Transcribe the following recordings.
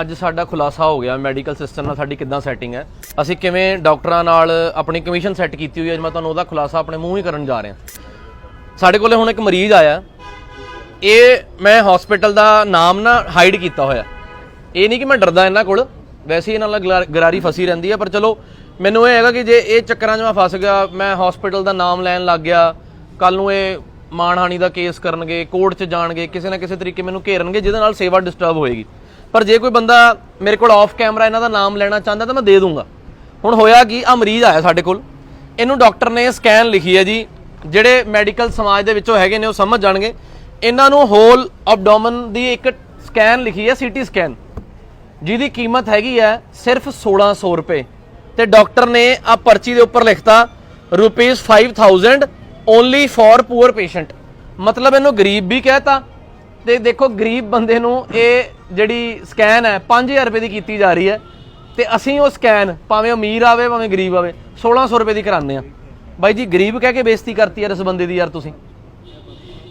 ਅੱਜ ਸਾਡਾ ਖੁਲਾਸਾ ਹੋ ਗਿਆ ਮੈਡੀਕਲ ਸਿਸਟਮ ਨਾਲ ਸਾਡੀ ਕਿੱਦਾਂ ਸੈਟਿੰਗ ਹੈ। ਅਸੀਂ ਕਿਵੇਂ ਡਾਕਟਰਾਂ ਨਾਲ ਆਪਣੀ ਕਮਿਸ਼ਨ ਸੈੱਟ ਕੀਤੀ ਹੋਈ ਹੈ, ਅੱਜ ਮੈਂ ਤੁਹਾਨੂੰ ਉਹਦਾ ਖੁਲਾਸਾ ਆਪਣੇ ਮੂੰਹ ਹੀ ਕਰਨ ਜਾ ਰਿਹਾ। ਸਾਡੇ ਕੋਲੇ ਹੁਣ ਇੱਕ ਮਰੀਜ਼ ਆਇਆ। ਇਹ ਮੈਂ ਹਸਪੀਟਲ ਦਾ ਨਾਮ ਨਾ ਹਾਈਡ ਕੀਤਾ ਹੋਇਆ। ਇਹ ਨਹੀਂ ਕਿ ਮੈਂ ਡਰਦਾ ਇਹਨਾਂ ਕੋਲ। ਵੈਸੇ ਹੀ ਇਹਨਾਂ ਨਾਲ ਗਲਾ- ਗਰਾਰੀ ਫਸੀ ਰਹਿੰਦੀ ਹੈ, ਪਰ ਚਲੋ, ਮੈਨੂੰ ਇਹ ਹੈਗਾ ਕਿ ਜੇ ਇਹ ਚੱਕਰਾਂ 'ਚ ਮੈਂ ਫਸ ਗਿਆ, ਮੈਂ ਹਸਪੀਟਲ ਦਾ ਨਾਮ ਲੈਣ ਲੱਗ ਗਿਆ ਕੱਲ ਨੂੰ ਇਹ ਮਾਣਹਾਨੀ ਦਾ ਕੇਸ ਕਰਨਗੇ ਕੋਰਟ 'ਚ ਜਾਣਗੇ, ਕਿਸੇ ਨਾ ਕਿਸੇ ਤਰੀਕੇ ਮੈਨੂੰ ਘੇਰਨਗੇ, ਜਿਹਦੇ ਨਾਲ ਸੇਵਾ ਡਿਸਟਰਬ ਹੋਏਗੀ। ਪਰ ਜੇ ਕੋਈ ਬੰਦਾ ਮੇਰੇ ਕੋਲ ਆਫ ਕੈਮਰਾ ਇਹਨਾਂ ਦਾ ਨਾਮ ਲੈਣਾ ਚਾਹੁੰਦਾ ਤਾਂ ਮੈਂ ਦੇ ਦੂੰਗਾ। ਹੁਣ ਹੋਇਆ ਕਿ ਆ ਮਰੀਜ਼ ਆਇਆ ਸਾਡੇ ਕੋਲ। ਇਹਨੂੰ ਡਾਕਟਰ ਨੇ ਸਕੈਨ ਲਿਖੀ ਹੈ ਜੀ। ਜਿਹੜੇ ਮੈਡੀਕਲ ਸਮਾਜ ਦੇ ਵਿੱਚੋਂ ਹੈਗੇ ਨੇ, ਉਹ ਸਮਝ ਜਾਣਗੇ। ਇਹਨਾਂ ਨੂੰ ਹੋਲ ਐਬਡੋਮਨ ਦੀ ਇੱਕ ਸਕੈਨ ਲਿਖੀ ਹੈ ਸੀਟੀ ਸਕੈਨ। ਜਿਹਦੀ ਕੀਮਤ ਹੈਗੀ ਹੈ ਸਿਰਫ 1600 ਰੁਪਏ। ਤੇ ਡਾਕਟਰ ਨੇ ਆ ਪਰਚੀ ਦੇ ਉੱਪਰ ਲਿਖਤਾ rupees 5000 only for poor patient ਮਤਲਬ ਇਹਨੂੰ ਗਰੀਬ ਵੀ ਕਹਿਤਾ। ਤੇ ਦੇਖੋ, ਗਰੀਬ ਬੰਦੇ ਨੂੰ ਇਹ ਜਿਹੜੀ ਸਕੈਨ ਹੈ 5000 ਰੁਪਏ ਦੀ ਕੀਤੀ ਜਾ ਰਹੀ ਹੈ ਤੇ ਅਸੀਂ ਉਹ ਸਕੈਨ ਭਾਵੇਂ ਅਮੀਰ ਆਵੇ, ਭਾਵੇਂ ਗਰੀਬ ਆਵੇ 1600 ਰੁਪਏ ਦੀ ਕਰਾਉਂਦੇ ਆ ਬਾਈ ਜੀ, ਗਰੀਬ ਕਹਿ ਕੇ ਬੇਇੱਜ਼ਤੀ ਕਰਤੀ ਯਾਰ ਇਸ ਬੰਦੇ ਦੀ ਯਾਰ ਤੁਸੀਂ।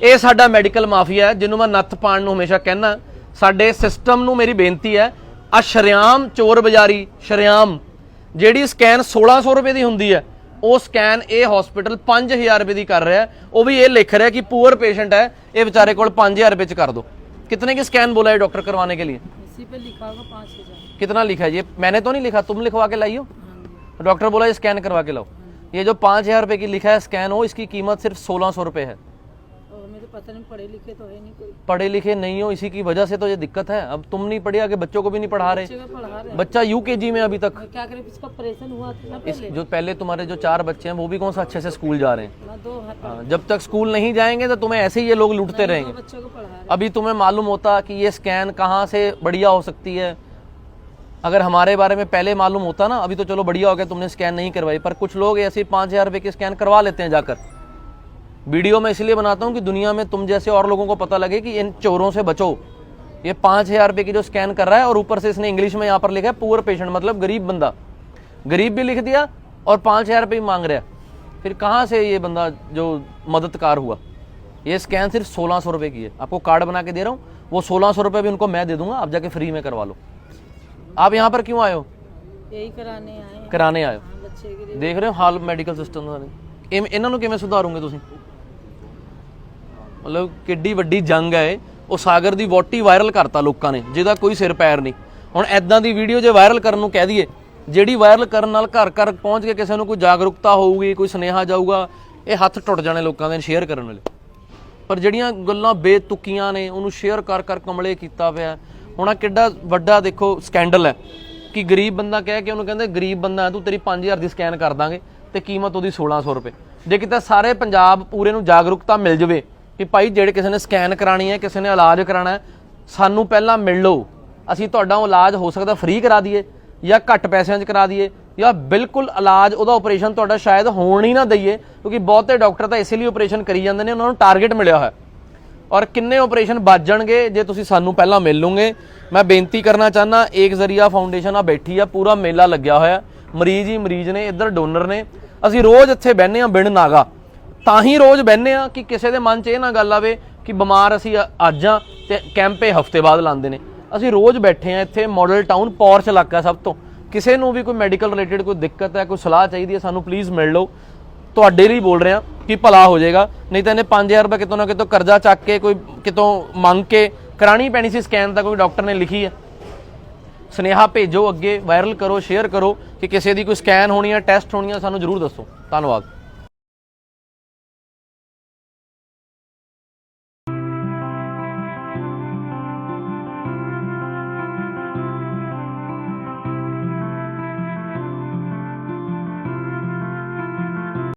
ਇਹ ਸਾਡਾ ਮੈਡੀਕਲ ਮਾਫੀਆ ਹੈ, ਜਿਹਨੂੰ ਮੈਂ ਨੱਥ ਪਾਣ ਨੂੰ ਹਮੇਸ਼ਾ ਕਹਿੰਦਾ। ਸਾਡੇ ਸਿਸਟਮ ਨੂੰ ਮੇਰੀ ਬੇਨਤੀ ਹੈ ਆ ਸ਼ਰਿਆਮ ਚੋਰ ਬਜ਼ਾਰੀ, ਸ਼ਰਿਆਮ, ਜਿਹੜੀ ਸਕੈਨ 1600 ਰੁਪਏ ਦੀ ਹੁੰਦੀ ਹੈ, ਉਹ ਸਕੈਨ ਇਹ ਹਸਪੀਟਲ 5000 ਰੁਪਏ ਦੀ ਕਰ ਰਿਹਾ ਉਹ ਵੀ ਇਹ ਲਿਖ ਰਿਹਾ ਕਿ ਪੂਅਰ ਪੇਸ਼ੈਂਟ ਹੈ, ਇਹ ਵਿਚਾਰੇ ਕੋਲ 5000 ਰੁਪਏ ਚ ਕਰ ਦਿਓ कितने के स्कैन बोला है डॉक्टर करवाने के लिए? इसी पे लिखा होगा पाँच हज़ार। कितना लिखा है? ये मैंने तो नहीं लिखा तुम लिखवा के लाइयो। हो डॉक्टर बोला ये स्कैन करवा के लाओ। ये जो पाँच हज़ार रुपये की लिखा है स्कैन हो इसकी कीमत सिर्फ़ सोलह सौ रुपये है। पता नहीं पढ़े लिखे तो है नहीं कोई। पढ़े लिखे नहीं हो इसी की वजह से तो ये दिक्कत है। अब तुम नहीं पढ़े आगे बच्चों को भी नहीं पढ़ा रहे। बच्चे का पढ़ा रहे बच्चा यूकेजी में अभी तक। क्या करें इसका ऑपरेशन हुआ था ना इस जो पहले तुम्हारे जो चार बच्चे हैं वो भी कौन सा अच्छे से स्कूल जा रहे हैं? हाथ हाँ, जब तक स्कूल नहीं जाएँगे तो तुम्हें ऐसे ही ये लोग लूटते रहेंगे। को अभी तुम्हें मालूम होता कि ये स्कैन कहाँ से बढ़िया हो सकती है। अगर हमारे बारे में पहले मालूम होता ना अभी तो चलो बढ़िया हो गया तुमने स्कैन नहीं करवाई। पर कुछ लोग ऐसे पाँच हज़ार रुपये के स्कैन करवा लेते हैं जाकर। वीडियो मैं इसलिए बनाता हूँ कि दुनिया में तुम जैसे और लोगों को पता लगे कि इन चोरों से बचो ये पाँच हजार रुपये की जो स्कैन कर रहा है और ऊपर से इसने इंग्लिश में यहाँ पर लिखा है पुअर पेशेंट मतलब गरीब बंदा गरीब भी लिख दिया और पाँच हजार रुपये भी मांग रहा है फिर कहाँ से ये बंदा जो मददगार हुआ ये स्कैन सिर्फ सोलह सौ रुपये की है आपको कार्ड बना के दे रहा हूँ वो सोलह सौ रुपये भी उनको मैं दे दूंगा आप जाके फ्री में करवा लो आप यहाँ पर क्यों आए हो यही कराने आए हैं कराने आए हो हाँ, बच्चे के लिए ਦੇਖ ਰਹੇ ਹੋ ਹਾਲ ਮੈਡੀਕਲ ਸਿਸਟਮ ਦਾ ਇਹ ਇਹਨਾਂ ਨੂੰ ਕਿਵੇਂ ਸੁਧਾਰੋਗੇ ਤੁਸੀਂ ਮਤਲਬ ਕਿੱਡੀ ਵੱਡੀ ਜੰਗ ਹੈ ਇਹ। ਉਹ ਸਾਗਰ ਦੀ ਵੋਟੀ ਵਾਇਰਲ ਕਰਤਾ ਲੋਕਾਂ ਨੇ ਜਿਹਦਾ ਕੋਈ ਸਿਰ ਪੈਰ ਨਹੀਂ। ਹੁਣ ਐਦਾਂ ਦੀ ਵੀਡੀਓ ਜੇ ਵਾਇਰਲ ਕਰਨ ਨੂੰ ਕਹਿ ਦਈਏ ਜਿਹੜੀ ਵਾਇਰਲ ਕਰਨ ਨਾਲ ਘਰ ਘਰ ਪਹੁੰਚ ਕੇ ਕਿਸੇ ਨੂੰ ਕੋਈ ਜਾਗਰੂਕਤਾ ਹੋਊਗੀ ਕੋਈ ਸੁਨੇਹਾ ਜਾਊਗਾ ਇਹ ਹੱਥ ਟੁੱਟ ਜਾਣੇ ਲੋਕਾਂ ਦੇ ਸ਼ੇਅਰ ਕਰਨ ਵਾਲੇ। ਪਰ ਜਿਹੜੀਆਂ ਗੱਲਾਂ ਬੇਤੁਕੀਆਂ ਨੇ ਉਹਨੂੰ ਸ਼ੇਅਰ ਕਰ ਕਰ ਕਮਲੇ ਕੀਤਾ ਪਿਆ। ਹੁਣ ਆ ਕਿੱਡਾ ਵੱਡਾ ਦੇਖੋ ਸਕੈਂਡਲ ਹੈ ਕਿ ਗਰੀਬ ਬੰਦਾ ਕਹਿ ਕੇ ਉਹਨੂੰ ਕਹਿੰਦੇ ਗਰੀਬ ਬੰਦਾ ਹੈ, ਤੂੰ ਤੇਰੀ 5000 ਦੀ ਸਕੈਨ ਕਰ ਦਾਂਗੇ ਤੇ ਕੀਮਤ ਉਹਦੀ 1600 ਰੁਪਏ। ਜੇ ਕਿਤੇ ਸਾਰੇ ਪੰਜਾਬ ਪੂਰੇ ਨੂੰ ਜਾਗਰੂਕਤਾ ਮਿਲ ਜਵੇ ਕਿ ਭਾਈ ਜਿਹੜੇ ਕਿਸੇ ਨੇ ਸਕੈਨ ਕਰਾਣੀ ਹੈ, ਕਿਸੇ ਨੇ ਇਲਾਜ ਕਰਾਣਾ ਹੈ, ਸਾਨੂੰ ਪਹਿਲਾਂ ਮਿਲ ਲਓ। ਅਸੀਂ ਤੁਹਾਡਾ ਉਹ ਇਲਾਜ ਹੋ ਸਕਦਾ ਫ੍ਰੀ ਕਰਾ ਦਈਏ ਜਾਂ ਘੱਟ ਪੈਸਿਆਂ 'ਚ ਕਰਾ ਦਈਏ ਜਾਂ ਬਿਲਕੁਲ ਇਲਾਜ ਉਹਦਾ ਆਪਰੇਸ਼ਨ ਤੁਹਾਡਾ ਸ਼ਾਇਦ ਹੋਣ ਹੀ ਨਾ ਦਈਏ, ਕਿਉਂਕਿ ਬਹੁਤੇ ਡਾਕਟਰ ਤਾਂ ਇਸੇ ਲਈ ਆਪਰੇਸ਼ਨ ਕਰੀ ਜਾਂਦੇ ਨੇ, ਉਹਨਾਂ ਨੂੰ ਟਾਰਗੇਟ ਮਿਲਿਆ ਹੋਇਆ। ਔਰ ਕਿੰਨੇ ਆਪਰੇਸ਼ਨ ਬਚ ਜਾਣਗੇ ਜੇ ਤੁਸੀਂ ਸਾਨੂੰ ਪਹਿਲਾਂ ਮਿਲ ਲਓਗੇ? ਮੈਂ ਬੇਨਤੀ ਕਰਨਾ ਚਾਹਨਾ ਏਕ ਜ਼ਰੀਆ ਫਾਊਂਡੇਸ਼ਨ ਆ ਬੈਠੀ ਆ, ਪੂਰਾ ਮੇਲਾ ਲੱਗਿਆ ਹੋਇਆ। ਮਰੀਜ਼ ਹੀ ਮਰੀਜ਼ ਨੇ, ਇੱਧਰ ਡੋਨਰ ਨੇ। ਅਸੀਂ ਰੋਜ਼ ਇੱਥੇ ਬਹਿੰਦੇ ਆ ਬਿਨ ਨਾਗਾ। ਤਾਂ ਹੀ ਰੋਜ਼ ਬਹਿੰਦੇ ਆ ਕਿ ਕਿਸੇ ਦੇ ਮਨ 'ਚ ਇਹ ਨਾ ਗੱਲ ਆਵੇ ਕਿ ਬਿਮਾਰ ਅਸੀਂ ਅ- ਅੱਜ ਆ ਤੇ ਕੈਂਪੇ ਹਫ਼ਤੇ ਬਾਅਦ ਲਾਉਂਦੇ ਨੇ। ਅਸੀਂ ਰੋਜ਼ ਬੈਠੇ ਆ ਇੱਥੇ ਮਾਡਲ ਟਾਊਨ ਪੌਰਚ ਇਲਾਕਾ ਸਭ ਤੋਂ। ਕਿਸੇ ਨੂੰ ਵੀ ਕੋਈ ਮੈਡੀਕਲ ਰਿਲੇਟਡ ਕੋਈ ਦਿੱਕਤ ਹੈ, ਕੋਈ ਸਲਾਹ ਚਾਹੀਦੀ ਹੈ, ਸਾਨੂੰ ਪਲੀਜ਼ ਮਿਲ ਲਓ। ਤੁਹਾਡੇ ਲਈ ਬੋਲ ਰਿਹਾ ਕਿ ਭਲਾ ਹੋ ਜਾਏਗਾ। ਨਹੀਂ ਤਾਂ ਇਹਨੇ 5000 ਰੁਪਏ ਕਿਤੋਂ ਨਾ ਕਿਤੋਂ ਕਰਜ਼ਾ ਚੱਕ ਕੇ, ਕੋਈ ਕਿਤੋਂ ਮੰਗ ਕੇ ਕਰਾਣੀ ਪੈਣੀ ਸੀ ਸਕੈਨ ਤਾਂ ਕੋਈ ਡਾਕਟਰ ਨੇ ਲਿਖੀ ਹੈ। ਸੁਨੇਹਾ ਭੇਜੋ ਅੱਗੇ ਵਾਇਰਲ ਕਰੋ ਸ਼ੇਅਰ ਕਰੋ ਕਿ ਕਿਸੇ ਦੀ ਕੋਈ ਸਕੈਨ ਹੋਣੀ ਹੈ ਟੈਸਟ ਹੋਣੀ ਹੈ, ਸਾਨੂੰ ਜਰੂਰ ਦੱਸੋ। ਧੰਨਵਾਦ।